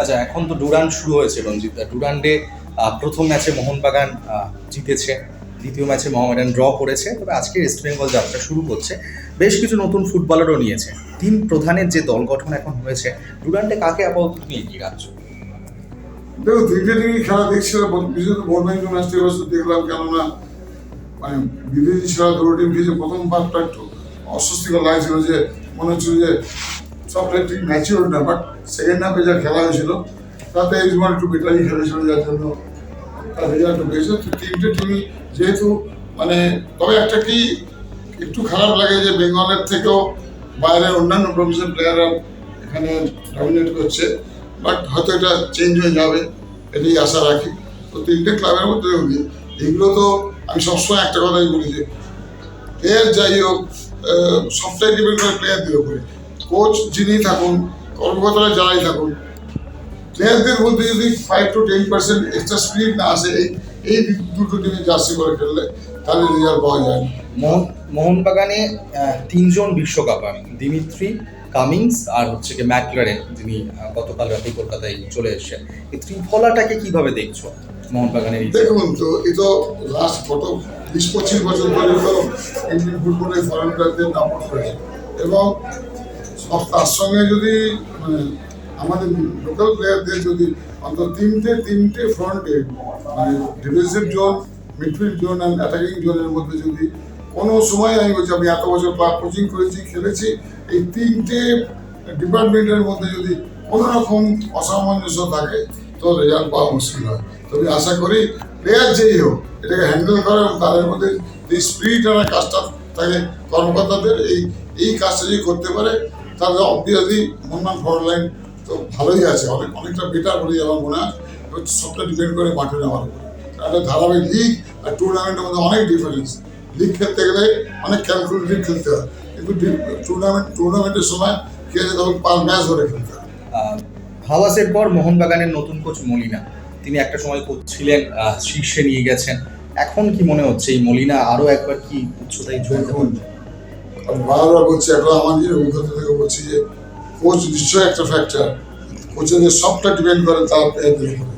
আচ্ছা এখন তো ডুরান্ড শুরু হয়েছে, রঞ্জিত ডুরান্ডে প্রথম ম্যাচে মোহনবাগান জিতেছে। দ্বিতীয় ম্যাচে মোহামেডান ড্র করেছে। তবে আজকে ইস্ট বেঙ্গল যাত্রা শুরু করছে। বেশ কিছু নতুন ফুটবলারও নিয়েছে। তিন প্রধানের যে দল গঠন এখন হয়েছে, ডুরান্ডে কাকে আপাতত তুমি এগিয়ে রাখছো দেখো, তিনটে টিমই খেলা দেখছিলাম ম্যাচটি অবশ্য দেখলাম, কেননা মানে বিদেশি ছাড়া দুটো টিম খেয়েছে প্রথম একটু অস্বস্তিকর লাগছিল যে, মনে হচ্ছিল যে সবটা ঠিক ম্যাচিওর না বাট সেকেন্ড হাফে যা খেলা হয়েছিল, তাতে ইসমান একটু বেটারই খেলেছিল, যার জন্য তার রেজাল্ট পেয়েছে তো তিনটে টিমই যেহেতু মানে তবে একটা কি, একটু খারাপ লাগে যে বেঙ্গলের থেকেও বাইরের অন্যান্য প্রফেশনাল প্লেয়াররা এখানে ডমিনেট করছে বাট হয়তো এটা চেঞ্জ হয়ে যাবে, এটাই আশা রাখি। তো তিনটে ক্লাবের মধ্যে এগুলো তো আমি সবসময় একটা কথাই বলি যে প্লেয়ার যাই হোক সবটাই ডিপেন্ড করে প্লেয়ারদের উপরে। কোচ যিনি থাকুন কর্মকর্তারা যারাই থাকুন প্লেয়ারদের মধ্যে যদি five to ten percent extra speed না আসে এই এই দুটো টিমে জার্সি করে খেললে তাহলে রেজাল্ট পাওয়া যায় মোহন মোহনবাগানে তিনজন বিশ্বকাপ আমি দিমিত্রি কামিংস আর হচ্ছে কি ম্যাকলারেন যিনি গতকাল রাতে কলকাতায় চলে এসেছেন। এই ত্রিফলাটাকে কীভাবে দেখছ মোহনবাগানের দেখুন তো এই তো লাস্ট গত বিশ পঁচিশ বছর ধরে তো ইন্ডিয়ান ফুটবলের ফরেন প্লেয়ারদের করেছে এবং তার সঙ্গে যদি মানে আমাদের লোকাল প্লেয়ারদের যদি অন্তত তিনটে তিনটে ফ্রন্টে মানে defensive zone midfield zone and attacking জোনের মধ্যে যদি কোনো সময় আমি বলছি, আমি এত বছর কোচিং করেছি, খেলেছি, এই তিনটে ডিপার্টমেন্টের মধ্যে যদি কোনো রকম অসামঞ্জস্য থাকে, তো রেজাল্ট পাওয়া মুশকিল হয়। তবে আশা করি প্লেয়ার যেই হোক, এটাকে হ্যান্ডেল করে এবং তাদের মধ্যে যে স্পিরিট আর কাজটা থাকে, কর্মকর্তাদের এই এই কাজটা যদি করতে পারে তাহলে অবভিয়াসলি মোহনবাগান ফরওয়ার্ড লাইন তো ভালোই আছে অনেক অনেকটা বেটার বলেই আমার মনে হয়। এবার সবটা ডিপেন্ড করে মাঠে নেওয়ার উপরে। একটা ধারাবাহিক লিগ আর টুর্নামেন্টের মধ্যে অনেক ডিফারেন্স লিগ খেলতে গেলে অনেক ক্যালকুলেটিভ খেলতে হয়। কিন্তু টুর্নামেন্ট টুর্নামেন্টের সময় খেলে তখন পার ম্যাচ ধরে খেলতে হয়। হাওয়াসের পর মোহনবাগানের নতুন কোচ মলিনা। তিনি একটা সময় কোচ ছিলেন শীর্ষে নিয়ে গেছেন। এখন কি মনে হচ্ছে এই মলিনা আরও একবার কি উচ্চতায় ঝুলতে বারবার বলছি এখন আমার নিজের অভিজ্ঞতা থেকে বলছি যে কোচ নিশ্চয়ই একটা ফ্যাক্টর কোচেদের সবটা ডিপেন্ড করে তার প্লেয়ারদের উপরে।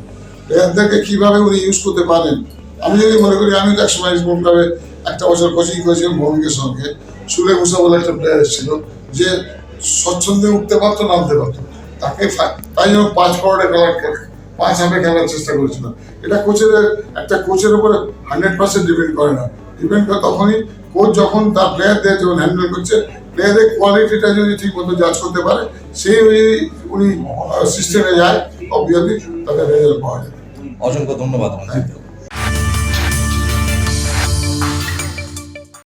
প্লেয়ারদেরকে কীভাবে উনি ইউজ করতে পারেন? আমি যদি মনে করি আমি তো একসময় ক্লাবে একটা বছর কোচিং করেছিলাম ভৌমিকের সঙ্গে। সুলে মুসা বলে একটা প্লেয়ার এসেছিল, যে স্বচ্ছন্দে উঠতে পারতো, নামতে পারতো। তাকে তাই জন্য পাঁচ ফরওয়ার্ডে খেলার পাঁচ হাফে খেলার চেষ্টা করেছিল এটা কোচের একটা কোচের উপরে হান্ড্রেড পার্সেন্ট ডিপেন্ড করে না। করে তখনই কোচ যখন তার প্লেয়ারদের যখন হ্যান্ডেল করছে প্লেয়ারের কোয়ালিটিটা যদি ঠিক মতো জাজ করতে পারে, সেই উনি সিস্টেমে যায় অবভিয়াসলি তাদের রেজাল্ট পাওয়া যায় অসংখ্য ধন্যবাদ